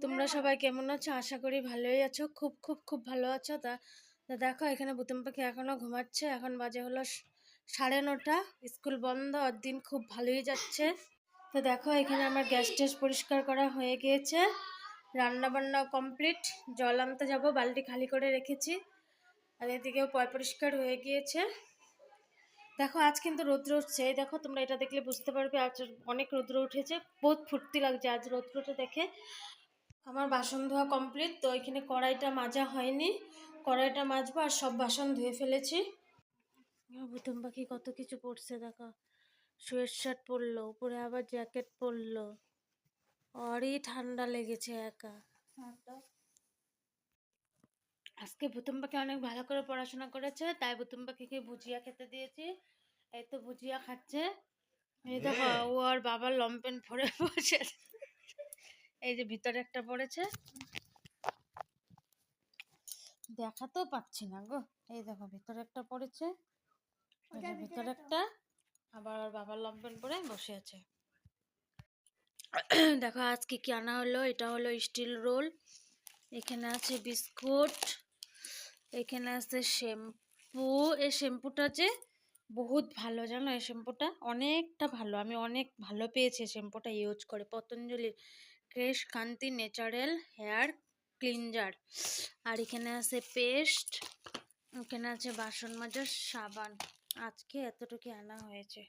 তোমরা সবাই কেমন আছো? আশা করি ভালোই আছো। খুব খুব খুব ভালো আছো। তা তা দেখো এখানে বুতুম পাখি এখনও ঘুমাচ্ছে। এখন বাজে হলো সাড়ে নটা। স্কুল বন্ধ ওর দিন খুব ভালোই যাচ্ছে। তো দেখো এখানে আমার গ্যাস ট্যাস পরিষ্কার করা হয়ে গিয়েছে। রান্না বান্না কমপ্লিট। জল আনতে যাব বালতি খালি করে রেখেছি। আর এদিকেও পয় পরিষ্কার হয়ে গিয়েছে। দেখো আজ কিন্তু রৌদ্র উঠছে। এই দেখো তোমরা এটা দেখলে বুঝতে পারবে আজ অনেক রৌদ্র উঠেছে। বহুত ফুর্তি লাগছে আজ রৌদ্রটা দেখে। আমার বাসন ধোয়া কমপ্লিট তো এখানে কড়াইটা মাজা হয়নি। কড়াইটা মাজবো আর সব বাসন ধুয়ে ফেলেছি। বুতুম পাখি কত কিছু পড়ছে দেখো। সোয়েট শার্ট পরলো উপরে আবার জ্যাকেট পরলো। অরই ঠান্ডা লেগেছে একা। আজকে বুতুম পাখি অনেক ভালো করে পড়াশোনা করেছে তাই বুতুম পাখিকে ভুজিয়া খেতে দিয়েছি? এই তো ভুজিয়া খাচ্ছে। এই দেখো ও আর বাবার লম্পেন পরে বসে আছে। এই যে ভিতরে একটা পড়েছে। দেখাতেও পাচ্ছি না গো। এই দেখো ভিতরে একটা পড়েছে। ভিতরে একটা। আবার বাবার লম্পেন পরে বসে আছে। দেখো আজকে কি আনা হলো? এটা হলো স্টিল রোল। এখানে আছে বিস্কুট। এখানে আছে শ্যাম্পু। এই শ্যাম্পুটা যে বহুত ভালো জানো? এই শ্যাম্পুটা অনেকটা ভালো। আমি অনেক ভালো পেয়েছি শ্যাম্পুটা ইউজ করে। পতঞ্জলির Kesh Kanti natural hair cleanser. আর এখানে আছে পেস্ট, এখানে আছে বাসন মাজার, সাবান। আজকে এতটুকু আনা হয়েছে।